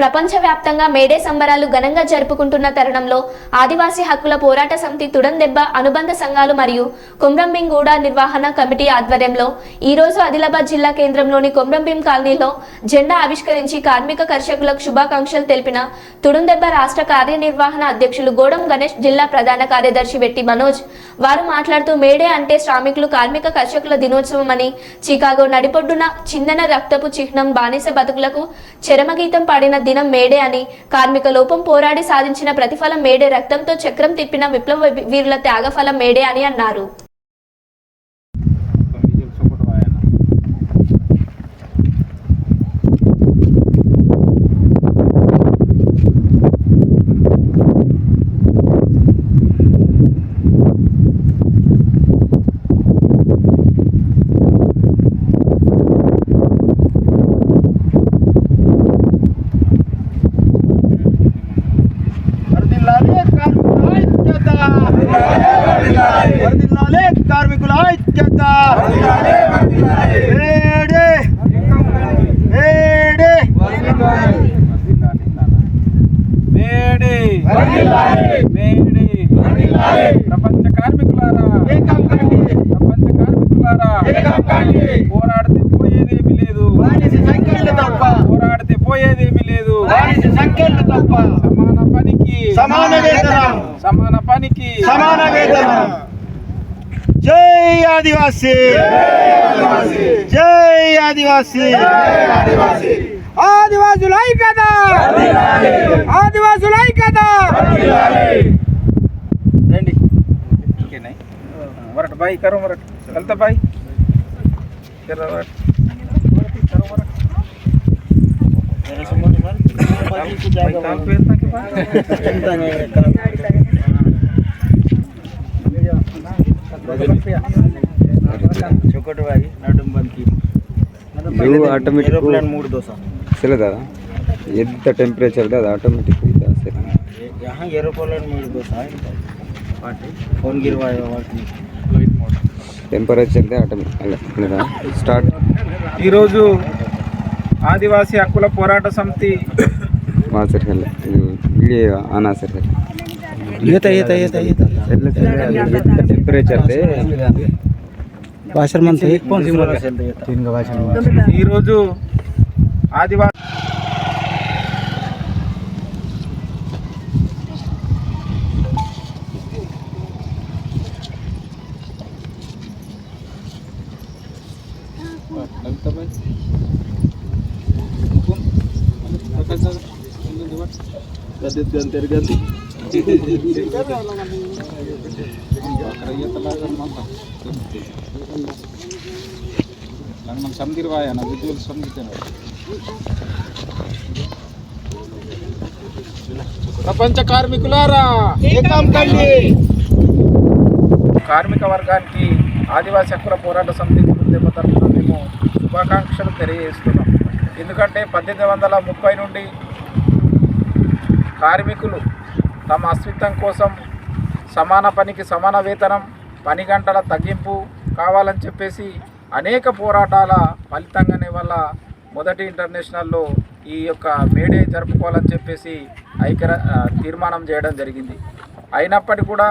ప్రపంచవ్యాప్తంగా మేడే సంబరాలు ఘనంగా జరుపుకుంటున్న తరుణంలో ఆదివాసీ హక్కుల పోరాట సమితి తుడందెబ్బ అనుబంధ సంఘాలు మరియు కొమ్రంభీంగూడ నిర్వహణ కమిటీ ఆధ్వర్యంలో ఈ రోజు ఆదిలాబాద్ జిల్లా కేంద్రంలోని కొమ్రంభీం కాలనీలో జెండా ఆవిష్కరించి కార్మిక కర్షకులకు శుభాకాంక్షలు తెలిపిన తుడుందెబ్బ రాష్ట్ర కార్యనిర్వహణ అధ్యక్షులు గోడం గణేష్ జిల్లా ప్రధాన కార్యదర్శి వెట్టి మనోజ్. వారు మాట్లాడుతూ మేడే అంటే శ్రామికులు కార్మిక కర్షకుల దినోత్సవం అని చికాగో నడిపొడ్డున చిందన రక్తపు చిహ్నం బానిస బతుకులకు చరమగీతం పాడిన దినం మేడే అని. కార్మిక లోపం పోరాడి సాధించిన ప్రతిఫలం మేడే. రక్తంతో చక్రం తిప్పిన విప్లవ వీరుల త్యాగఫలం మేడే అని అన్నారు. ఐక్యత వేడి వేడి మేడే. మేడే. ప్రపంచ కార్మికులారా. ప్రపంచ కార్మికులారా. పోరాడితే పోయేదేమి లేదు. పోరాడితే పోయేదేమి లేదు. సమాన పనికి. సమాన వేతనం. సమాన పనికి. సమాన వేతనం. జై ఆదివాసీ జై ఆదివాసీ ఆదివాసుల ఐక్యత ఆదివాసుల ఐక్యత రండి ఓకేనా వరట్ బాయ్ కరో వరట్ చల్తా బాయ్ కరో వరట్ కరో వరట్ भाई काल पे इतना के बाद चौकट भाई नडम ಚೊಕಟು ಬಾಯಿ ನಡುಂಬಂತಿ ಆಟೋಮೆಟಿಕ್ ಏರೋಪ್ಲೇನ್ ಮೂರು ದೋಸೆ ಸಿಲದ ಎಂತ ಟೆಂಪರೇಚರ್ ಅದು ಆಟೋಮೆಟಿಕ್ ಇದೆ ಯಹ ಏರೋಪ್ಲೇನ್ ಮೂರು ದೋಸೆ ಪಾಟಿ ಫೋನ್ ಗಿರುವ ವಾಟ್ನಿ టెంపరేచర్దే అలా స్టార్ట్ ఈరోజు ఆదివాసీ హక్కుల పోరాట సమితి మా సరిహల్ వీడియో ఆనా సరిహల్ ఈత ఈత ఈత ఈత టెంపరేచర్ది వాషర్ మంత్ ఈరోజు ఆదివారం Ganti-ganti ganti. ನಮ್ಮ ಸಮಗಿರುವ ನಮ್ಮ ವಿಜ್ವಲ್ ప్రపంచ కార్మికులారా కార్మిక వర్గానికి ఆదివాసీ హక్కుల పోరాట సమితి ఉద్యమ తరఫున మేము శుభాకాంక్షలు తెలియజేస్తున్నాం. ఎందుకంటే పద్దెనిమిది వందల ముప్పై నుండి కార్మికులు తమ అస్తిత్వం కోసం సమాన పనికి సమాన వేతనం పని గంటల తగ్గింపు కావాలని చెప్పేసి అనేక పోరాటాల ఫలితంగానే వల్ల మొదటి ఇంటర్నేషనల్లో ఈ యొక్క మేడే జరుపుకోవాలని చెప్పేసి ఐక్య తీర్మానం చేయడం జరిగింది. అయినప్పటికీ కూడా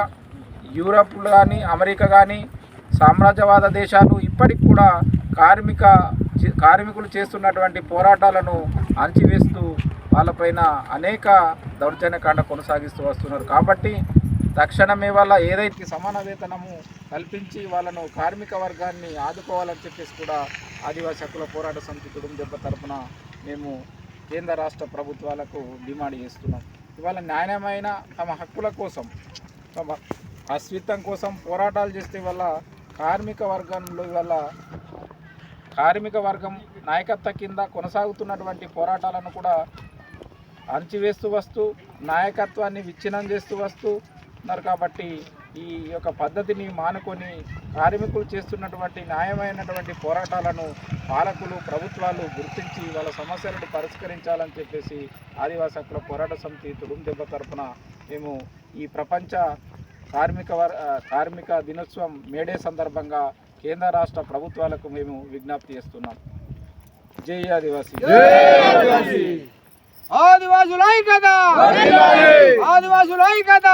యూరప్ కానీ అమెరికా కానీ సామ్రాజ్యవాద దేశాలు ఇప్పటికి కూడా కార్మిక కార్మికులు చేస్తున్నటువంటి పోరాటాలను అణచివేస్తూ వాళ్ళపైన అనేక దౌర్జన్యకాండ కొనసాగిస్తూ వస్తున్నారు. కాబట్టి తక్షణమే వాళ్ళ ఏదైతే సమాన వేతనము కల్పించి వాళ్ళను కార్మిక వర్గాన్ని ఆదుకోవాలని చెప్పేసి కూడా ఆదివాసీ హక్కుల పోరాట సమితి కుటుంబ దెబ్బ తరపున మేము కేంద్ర రాష్ట్ర ప్రభుత్వాలకు డిమాండ్ చేస్తున్నాం. ఇవాళ న్యాయమైన తమ హక్కుల కోసం తమ అస్తిత్వం కోసం పోరాటాలు చేస్తే వల్ల కార్మిక వర్గంలో వల్ల కార్మిక వర్గం నాయకత్వ కింద కొనసాగుతున్నటువంటి పోరాటాలను కూడా అణచివేస్తూ వస్తూ నాయకత్వాన్ని విచ్ఛిన్నం చేస్తూ వస్తూ ఉన్నారు కాబట్టి ఈ యొక్క పద్ధతిని మానుకొని కార్మికులు చేస్తున్నటువంటి న్యాయమైనటువంటి పోరాటాలను పాలకులు ప్రభుత్వాలు గుర్తించి వాళ్ళ సమస్యలను పరిష్కరించాలని చెప్పేసి ఆదివాసీ హక్కుల పోరాట సమితి తుడుం దెబ్బ తరపున మేము ఈ ప్రపంచ కార్మిక వర్ కార్మిక దినోత్సవం మేడే సందర్భంగా కేంద్ర రాష్ట్ర ప్రభుత్వాలకు మేము విజ్ఞప్తి చేస్తున్నాం. జై ఆదివాసీ. ఆదివాసుల ఐక్యత. ఆదివాసుల ఐక్యత.